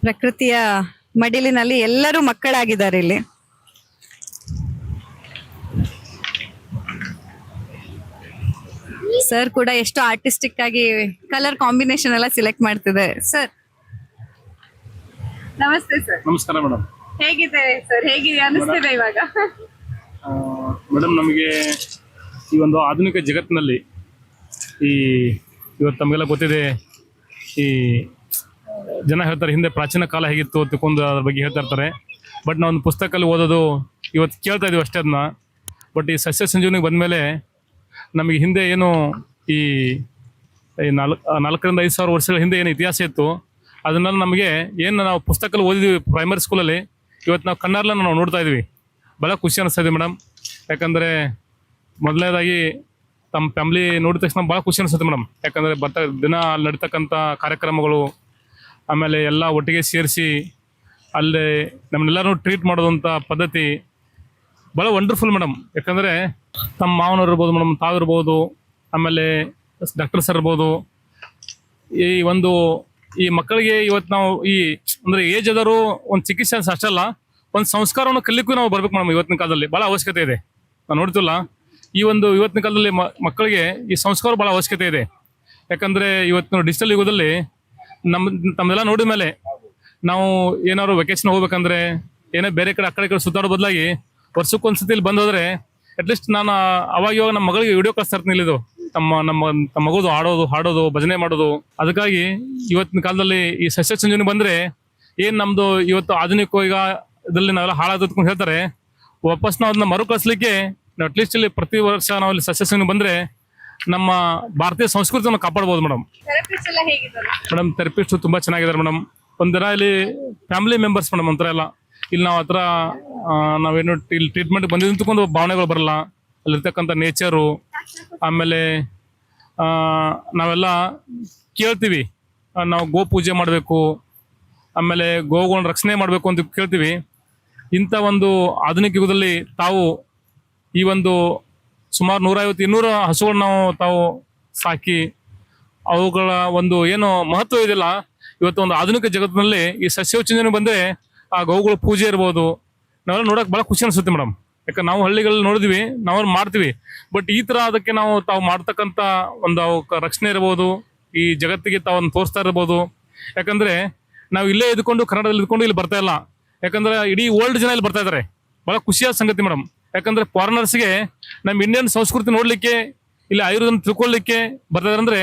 ಪ್ರಕೃತಿಯ ಮಡಿಲಿನಲ್ಲಿ ಎಲ್ಲರೂ ಮಕ್ಕಳಾಗಿದ್ದಾರೆ ಇಲ್ಲಿ. ಸರ್ ಕೂಡ ಎಷ್ಟು ಆರ್ಟಿಸ್ಟಿಕ್ ಆಗಿ ಕಲರ್ ಕಾಂಬಿನೇಷನ್ ಎಲ್ಲ ಸಿಲೆಕ್ಟ್ ಮಾಡ್ತಿದೆ ಸರ್ ನಮಸ್ತೆ ಸರ್ ನಮಸ್ಕಾರ ಮೇಡಮ್ ಹೇಗಿದೆ ಸರ್ ಹೇಗಿದೆ ಅನಿಸ್ತಿದೆ ಇವಾಗ? ಮೇಡಮ್ ನಮಗೆ ಈ ಒಂದು ಆಧುನಿಕ ಜಗತ್ತಿನಲ್ಲಿ ಈ ಇವತ್ತು ತಮಗೆಲ್ಲ ಗೊತ್ತಿದೆ ಈ ಜನ ಹೇಳ್ತಾರೆ ಹಿಂದೆ ಪ್ರಾಚೀನ ಕಾಲ ಹೇಗಿತ್ತು ತಿಳ್ಕೊಂಡು ಅದ್ರ ಬಗ್ಗೆ ಹೇಳ್ತಾ ಇರ್ತಾರೆ. ಬಟ್ ನಾವು ಒಂದು ಪುಸ್ತಕದಲ್ಲಿ ಓದೋದು ಇವತ್ತು ಕೇಳ್ತಾ ಇದೀವಿ ಅಷ್ಟೇ ಅದನ್ನ. ಬಟ್ ಈ ಸಸ್ಯ ಸಂಜೀವನಿಗೆ ಬಂದಮೇಲೆ ನಮಗೆ ಹಿಂದೆ ಏನು ಈ ಈ ನಾಲ್ಕು ನಾಲ್ಕರಿಂದ ಐದು ಸಾವಿರ ವರ್ಷಗಳ ಹಿಂದೆ ಏನು ಇತಿಹಾಸ ಇತ್ತು, ಅದನ್ನೆಲ್ಲ ನಮಗೆ ಏನು ನಾವು ಪುಸ್ತಕದಲ್ಲಿ ಓದಿದ್ವಿ ಪ್ರೈಮರಿ ಸ್ಕೂಲಲ್ಲಿ ಇವತ್ತು ನಾವು ಕಣ್ಣಾರ್ಲನ್ನು ನಾವು ನೋಡ್ತಾ ಇದೀವಿ. ಭಾಳ ಖುಷಿ ಅನಿಸ್ತಾ ಇದೆ ಮೇಡಮ್. ಯಾಕಂದರೆ ಮೊದಲನೇದಾಗಿ ತಮ್ಮ ಫ್ಯಾಮ್ಲಿ ನೋಡಿದ ತಕ್ಷಣ ಭಾಳ ಖುಷಿ ಅನಿಸುತ್ತೆ ಮೇಡಮ್. ಯಾಕಂದರೆ ಬರ್ತ ದಿನ ಅಲ್ಲಿ ನಡೀತಕ್ಕಂಥ ಕಾರ್ಯಕ್ರಮಗಳು, ಆಮೇಲೆ ಎಲ್ಲ ಒಟ್ಟಿಗೆ ಸೇರಿಸಿ ಅಲ್ಲಿ ನಮ್ಮನ್ನೆಲ್ಲರೂ ಟ್ರೀಟ್ ಮಾಡೋದಂಥ ಪದ್ಧತಿ ಭಾಳ ವಂಡರ್ಫುಲ್ ಮೇಡಮ್. ಯಾಕಂದರೆ ತಮ್ಮ ಮಾವನವ್ರು ಇರ್ಬೋದು, ಮೇಡಮ್ ತಾವಿರ್ಬೋದು ಆಮೇಲೆ ಡಾಕ್ಟರ್ ಸರ್ ಇರ್ಬೋದು. ಈ ಒಂದು ಈ ಮಕ್ಕಳಿಗೆ ಇವತ್ತು ನಾವು ಈ, ಅಂದರೆ ಏಜ್ ಆದರೂ ಒಂದು ಚಿಕಿತ್ಸೆ ಅಷ್ಟಲ್ಲ ಒಂದು ಸಂಸ್ಕಾರವನ್ನು ಕಲಿಕ್ಕೂ ನಾವು ಬರ್ಬೇಕು ಮೇಡಮ್ ಇವತ್ತಿನ ಕಾಲದಲ್ಲಿ. ಭಾಳ ಅವಶ್ಯಕತೆ ಇದೆ. ನಾವು ನೋಡ್ತಿಲ್ಲ. ಈ ಒಂದು ಇವತ್ತಿನ ಕಾಲದಲ್ಲಿ ಮಕ್ಕಳಿಗೆ ಈ ಸಂಸ್ಕಾರ ಭಾಳ ಅವಶ್ಯಕತೆ ಇದೆ. ಯಾಕಂದರೆ ಇವತ್ತು ಡಿಜಿಟಲ್ ಯುಗದಲ್ಲಿ ನಮ್ಮ ತಮ್ಮೆಲ್ಲ ನೋಡಿದ ಮೇಲೆ ನಾವು ಏನಾದ್ರು ವೆಕೇಶನ್ ಹೋಗ್ಬೇಕಂದ್ರೆ, ಏನೋ ಬೇರೆ ಕಡೆ, ಆ ಕಡೆ ಕಡೆ ಸುತ್ತಾಡೋ ಬದಲಾಗಿ ವರ್ಷಕ್ಕೊಂದ್ಸತಿ ಇಲ್ಲಿ ಬಂದೋದ್ರೆ ಅಟ್ಲೀಸ್ಟ್ ನಾನು ಅವಾಗ ಇವಾಗ ನಮ್ಮ ಮಗಳಿಗೆ ವಿಡಿಯೋ ಕಳಿಸ್ತಾ ಇರ್ತೀನಿ ಇಲ್ಲಿದು ತಮ್ಮ ನಮ್ಮ ತಮ್ಮ ಮಗುದು ಆಡೋದು, ಹಾಡೋದು, ಭಜನೆ ಮಾಡೋದು. ಅದಕ್ಕಾಗಿ ಇವತ್ತಿನ ಕಾಲದಲ್ಲಿ ಈ ಸಸ್ಯ ಸಂಜನೆ ಬಂದ್ರೆ ಏನು ನಮ್ದು ಇವತ್ತು ಆಧುನಿಕ ಈಗ ಇದರಲ್ಲಿ ನಾವೆಲ್ಲ ಹಾಳಾದತ್ಕೊಂಡು ಹೇಳ್ತಾರೆ. ವಾಪಸ್ ನಾವು ಅದನ್ನ ಮರುಕಳಿಸ್ಲಿಕ್ಕೆ ನಾವು ಅಟ್ಲೀಸ್ಟ್ ಇಲ್ಲಿ ಪ್ರತಿ ವರ್ಷ ನಾವು ಇಲ್ಲಿ ಸಸ್ಯ ಸಂಜೀವನಿ ಬಂದ್ರೆ ನಮ್ಮ ಭಾರತೀಯ ಸಂಸ್ಕೃತಿಯನ್ನು ಕಾಪಾಡ್ಬೋದು ಮೇಡಮ್. ಮೇಡಮ್ ಥೆರಪಿಸ್ಟ್ ತುಂಬಾ ಚೆನ್ನಾಗಿದ್ದಾರೆ ಮೇಡಮ್. ಒಂದಿನ ಇಲ್ಲಿ ಫ್ಯಾಮಿಲಿ ಮೆಂಬರ್ಸ್ ಮೇಡಮ್ ಒಂಥರ ಎಲ್ಲ. ಇಲ್ಲಿ ನಾವು ಹತ್ರ ನಾವೇನು ಇಲ್ಲಿ ಟ್ರೀಟ್ಮೆಂಟ್ ಬಂದಿದ್ದಕ್ಕೊಂದು ಭಾವನೆಗಳು ಬರಲ್ಲ. ಅಲ್ಲಿರ್ತಕ್ಕಂಥ ನೇಚರು ಆಮೇಲೆ ನಾವೆಲ್ಲ ಕೇಳ್ತೀವಿ. ನಾವು ಗೋ ಪೂಜೆ ಮಾಡಬೇಕು. ಆಮೇಲೆ ಗೋಗಳನ್ನ ರಕ್ಷಣೆ ಮಾಡಬೇಕು ಅಂತ ಕೇಳ್ತೀವಿ. ಇಂಥ ಒಂದು ಆಧುನಿಕ ಯುಗದಲ್ಲಿ ತಾವು ಈ ಒಂದು ಸುಮಾರು ನೂರೈವತ್ತು ಇನ್ನೂರು ಹಸುಗಳನ್ನ ನಾವು ತಾವು ಸಾಕಿ ಅವುಗಳ ಒಂದು ಏನು ಮಹತ್ವ ಇದೆಯಲ್ಲ ಇವತ್ತು ಒಂದು ಆಧುನಿಕ ಜಗತ್ತಿನಲ್ಲಿ ಈ ಸಸ್ಯೋಚನೆ ಬಂದರೆ ಆ ಗೋವುಗಳ ಪೂಜೆ ಇರ್ಬೋದು. ನಾವೆಲ್ಲ ನೋಡೋಕೆ ಭಾಳ ಖುಷಿ ಅನಿಸುತ್ತೆ ಮೇಡಮ್. ಯಾಕಂದ್ರೆ ನಾವು ಹಳ್ಳಿಗಳಲ್ಲಿ ನೋಡಿದ್ವಿ ನಾವು ಮಾಡ್ತೀವಿ. ಬಟ್ ಈ ಥರ ಅದಕ್ಕೆ ನಾವು ತಾವು ಮಾಡ್ತಕ್ಕಂಥ ಒಂದು ಅವಕ್ಕೆ ರಕ್ಷಣೆ ಇರ್ಬೋದು, ಈ ಜಗತ್ತಿಗೆ ತಾವನ್ನು ತೋರಿಸ್ತಾ ಇರ್ಬೋದು. ಯಾಕಂದರೆ ನಾವು ಇಲ್ಲೇ ಇದ್ಕೊಂಡು ಕನ್ನಡದಲ್ಲಿ ಇದ್ಕೊಂಡು ಇಲ್ಲಿ ಬರ್ತಾ ಇಲ್ಲ. ಯಾಕಂದ್ರೆ ಇಡೀ ವರ್ಲ್ಡ್ ಜನ ಇಲ್ಲಿ ಬರ್ತಾ ಇದಾರೆ. ಬಹಳ ಖುಷಿಯಾದ ಸಂಗತಿ ಮೇಡಮ್. ಯಾಕಂದ್ರೆ ಫಾರಿನರ್ಸ್ಗೆ ನಮ್ಮ ಇಂಡಿಯನ್ ಸಂಸ್ಕೃತಿ ನೋಡ್ಲಿಕ್ಕೆ, ಇಲ್ಲಿ ಆಯುರ್ವೇದ ತಿಳ್ಕೊಳ್ಳಿಕ್ಕೆ ಬರ್ತಾ ಇದಾರೆ ಅಂದ್ರೆ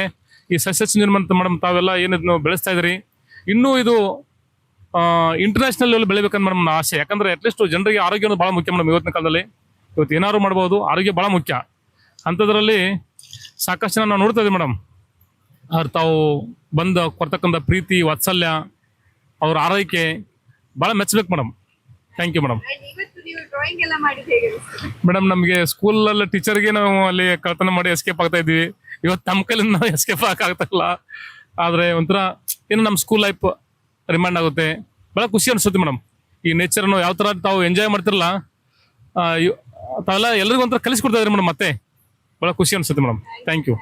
ಈ ಸಸ್ಯ ನಿರ್ಮಾಣ ಮೇಡಮ್ ತಾವೆಲ್ಲ ಏನು ಬೆಳೆಸ್ತಾ ಇದ್ರಿ ಇನ್ನೂ ಇದು ಇಂಟರ್ನ್ಯಾಷನಲ್ ಲೆವೆಲ್ ಬೆಳಿಬೇಕಂತ ಮೇಡಮ್ ನನ್ನ ಆಸೆ. ಯಾಕಂದ್ರೆ ಅಟ್ಲೀಸ್ಟ್ ಜನರಿಗೆ ಆರೋಗ್ಯ ಭಾಳ ಮುಖ್ಯ ಮೇಡಮ್ ಇವತ್ತಿನ ಕಾಲದಲ್ಲಿ. ಇವತ್ತು ಏನಾದ್ರು ಮಾಡ್ಬೋದು, ಆರೋಗ್ಯ ಭಾಳ ಮುಖ್ಯ. ಅಂಥದ್ರಲ್ಲಿ ಸಾಕಷ್ಟು ನಾವು ನೋಡ್ತಾ ಇದ್ದೀವಿ ಮೇಡಮ್. ಅವ್ರು ತಾವು ಬಂದ, ಕೊಡ್ತಕ್ಕಂಥ ಪ್ರೀತಿ, ವಾತ್ಸಲ್ಯ, ಅವ್ರ ಆರೈಕೆ ಭಾಳ ಮೆಚ್ಚಬೇಕು madam. Thank you madam? Madam ನಮಗೆ ಸ್ಕೂಲಲ್ಲಿ ಟೀಚರ್ಗೆ ನಾವು ಅಲ್ಲಿ ಕಳ್ತನ ಮಾಡಿ ಎಸ್ಕೇಪ್ ಆಗ್ತಾ ಇದ್ವಿ ಇವತ್ತು ತಮ್ಮ ಕೈಲಿಂದ ನಾವು ಎಸ್ಕೇಪ್ ಆಗ್ತಾ ಆದ್ರೆ ಒಂಥರ ಏನು ನಮ್ಮ ಸ್ಕೂಲ್ ಲೈಫ್ ರಿಮೈಂಡ್ ಆಗುತ್ತೆ. ಭಾಳ ಖುಷಿ ಅನಿಸುತ್ತೆ ಮೇಡಮ್. ಈ ನೇಚರ್ನು ಯಾವ ಥರ ತಾವು ಎಂಜಾಯ್ ಮಾಡ್ತಿರಲ್ಲ ತಾವೆಲ್ಲ ಎಲ್ರಿಗೂ ಒಂಥರ ಕಲಿಸ್ಕೊಡ್ತಾ ಇದ್ರಿ ಮೇಡಮ್ ಮತ್ತೆ. ಭಾಳ ಖುಷಿ ಅನಿಸುತ್ತೆ ಮೇಡಮ್. Thank you